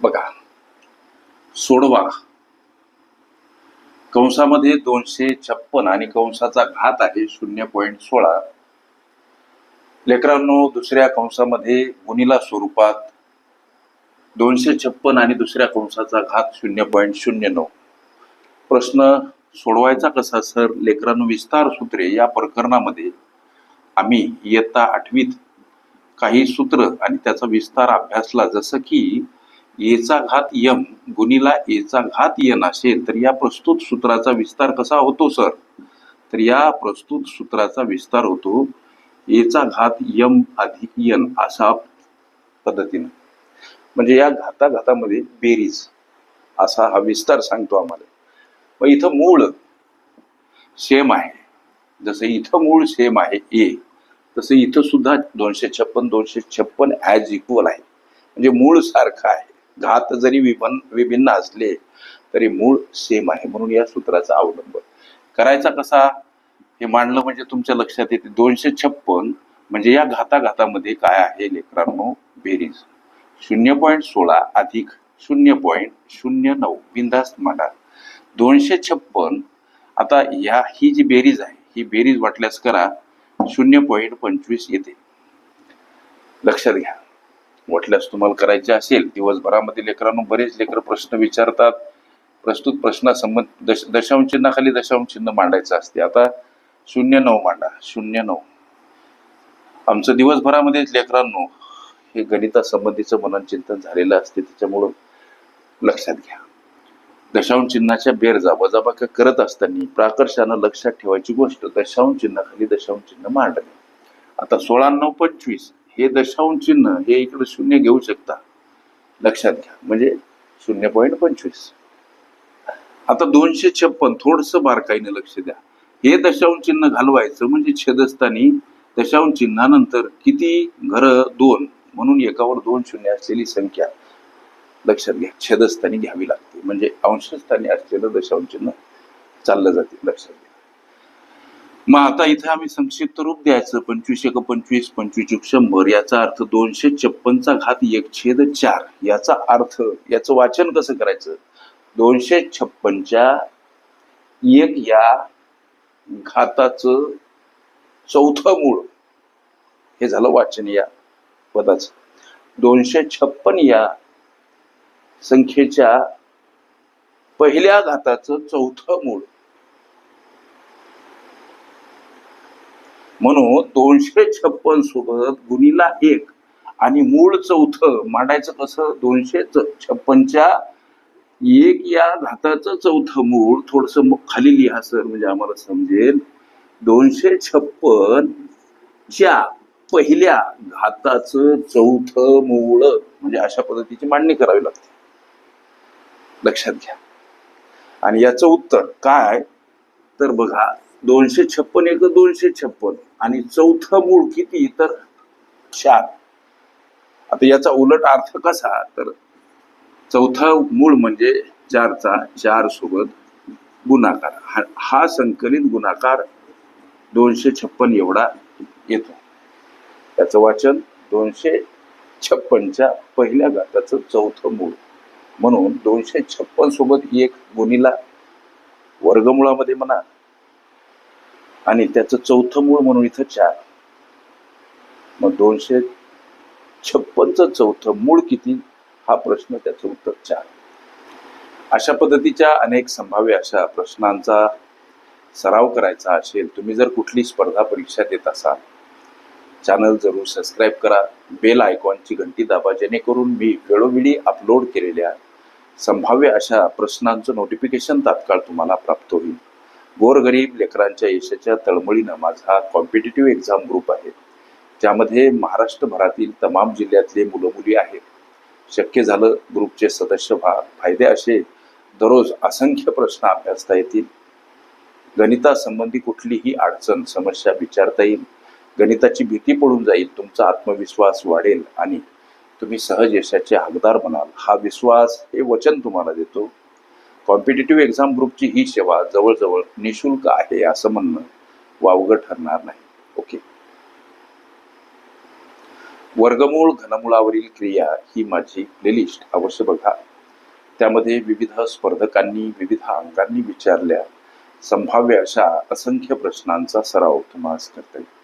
बघा. सोडवा. कंसामध्ये दोनशे छप्पन आणि कंसाचा घात आहे शून्य पॉईंट सोळा. लेकरांनो दुसऱ्या कंसामध्ये गुणिला स्वरूपात दोनशे छप्पन आणि दुसऱ्या कंसाचा घात शून्य पॉईंट शून्य नऊ. प्रश्न सोडवायचा कसा सर? लेकरांनो विस्तार सूत्रे या प्रकरणामध्ये आम्ही इयत्ता आठवीत काही सूत्र आणि त्याचा विस्तार अभ्यासला जसं की एचा घात यम गुणीला एचा घात यन असेल तर या प्रस्तुत सूत्राचा विस्तार कसा होतो सर? तर या प्रस्तुत सूत्राचा विस्तार होतो एचा घात यम अधिक यन असा पद्धतीनं. म्हणजे या घाताघातामध्ये बेरीज असा हा विस्तार सांगतो आम्हाला. मग इथं मूळ सेम आहे. जसं इथं मूळ सेम आहे ए तसं इथं सुद्धा दोनशे छप्पन दोनशे छप्पन ॲज इक्वल आहे. म्हणजे मूळ सारखं आहे. घात जरी विभन विभिन्न असले तरी मूळ सेम आहे. म्हणून या सूत्राचा अवलंब. करायचा कसा? हे मांडलं म्हणजे तुमच्या लक्षात येते. दोनशे छप्पन म्हणजे या घाताघातामध्ये काय आहे लेकरांनो? बेरीज. शून्य पॉईंट सोळा अधिक शून्य पॉईंट शून्य नऊ. बिंदास्त मांडा. दोनशे छप्पन आता ह्या ही जी बेरीज आहे ही बेरीज वाटल्यास करा. शून्य पॉईंट पंचवीस येते. लक्षात घ्या. वाटल्यास तुम्हाला करायचे असेल. दिवसभरामध्ये लेकरांनो बरेच लेकर प्रश्न विचारतात. प्रस्तुत प्रश्नासंबंध दश दशांश चिन्हाखाली दशांश चिन्ह मांडायचं असते. आता शून्य नऊ मांडा. शून्य नऊ. आमचं दिवसभरामध्ये लेकरांनो हे गणितासंबंधीचं मनन चिंतन झालेलं असते. त्याच्यामुळं लक्षात घ्या. दशांश चिन्हाच्या बेरजा वजाबाका करत असताना प्राकर्षानं लक्षात ठेवायची गोष्ट दशांश चिन्हाखाली दशांश चिन्ह मांडणे. आता सोळा नऊ पंचवीस. हे दशांश चिन्ह हे इकडे शून्य घेऊ शकता. लक्षात घ्या. म्हणजे शून्य पॉईंट पंचवीस. आता दोनशे छप्पन थोडस बारकाईने लक्ष द्या. हे दशांश चिन्ह घालवायचं म्हणजे छेदस्थानी दशांश चिन्हानंतर किती घर? दोन. म्हणून एकावर दोन शून्य असलेली संख्या. लक्षात घ्या. छेदस्थानी घ्यावी लागते. म्हणजे अंशस्थानी असलेलं दशांश चिन्ह चाललं जाते. लक्षात घ्या. मग आता इथे आम्ही संक्षिप्त रूप द्यायचं. पंचवीस एक पंचवीस पंचवीस एक शंभर. याचा अर्थ दोनशे छप्पनचा घात एक छेद चार. याचा अर्थ याचं वाचन कसं करायचं? दोनशे छप्पनच्या एक या घाताचं चौथं मूळ. हे झालं वाचन या पदाचं. दोनशे छप्पन या संख्येच्या पहिल्या घाताचं चौथं मूळ. म्हणून दोनशे छप्पन सोबत गुणीला एक आणि मूळ चौथं मांडायचं कसं? दोनशे छप्पनच्या एक या घाताचं चौथं मूळ. थोडस खाली लिहा सर म्हणजे आम्हाला समजेल. दोनशे छप्पन च्या पहिल्या घाताचं चौथं मूळ म्हणजे अशा पद्धतीची मांडणी करावी लागते. लक्षात घ्या. आणि याचं उत्तर काय? तर बघा दोनशे छप्पन एक दोनशे छप्पन. आणि चौथं मूळ किती? तर चार. आता याचा उलट अर्थ कसा? तर चौथा मूळ म्हणजे चारचा चार सोबत गुणाकार. हा- हा संकलित गुणाकार दोनशे छप्पन एवढा येतो. त्याचं वाचन दोनशे छप्पनच्या पहिल्या घाताचं चौथं मूळ. म्हणून दोनशे छप्पन सोबत एक गुणीला वर्गमुळामध्ये म्हणा आणि त्याचं चौथं मूळ म्हणून इथं चार. मग दोनशे छप्पनचं चौथं मूळ किती? हा प्रश्न त्याचं उत्तर चार. अशा पद्धतीच्या अनेक संभाव्य अशा प्रश्नांचा सराव करायचा असेल तुम्ही जर कुठली स्पर्धा परीक्षा देत असाल चॅनल जरूर सबस्क्राईब करा बेल आयकॉनची घंटी दाबा जेणेकरून मी वेळोवेळी अपलोड केलेल्या संभाव्य अशा प्रश्नांचं नोटिफिकेशन तात्काळ तुम्हाला प्राप्त होईल. गोरगरीब लेकरांच्या यशाच्या तळमळीनं माझा कॉम्पिटेटिव्ह एक्झाम ग्रुप आहे. त्यामध्ये महाराष्ट्रभरातील तमाम जिल्ह्यातले मुलं मुली आहेत. शक्य झालं ग्रुपचे सदस्य व्हा. फायदे असे दररोज असंख्य प्रश्न अभ्यासता येतील. गणितासंबंधी कुठलीही अडचण समस्या विचारता येईल. गणिताची भीती पडून जाईल. तुमचा आत्मविश्वास वाढेल आणि तुम्ही सहज यशाचे हकदार बनाल. हा विश्वास हे वचन तुम्हाला देतो. कॉम्पिटेटिव्ह एक्झाम ग्रुपची ही सेवा जवळजवळ निशुल्क आहे असं म्हणणं वावगं ठरणार नाही. ओके वर्गमूळ घनमुळावरील क्रिया ही माझी प्लेलिस्ट अवश्य बघा. त्यामध्ये विविध स्पर्धकांनी विविध अंकांनी विचारल्या संभाव्य अशा असंख्य प्रश्नांचा सराव तुम्हाला करता येईल.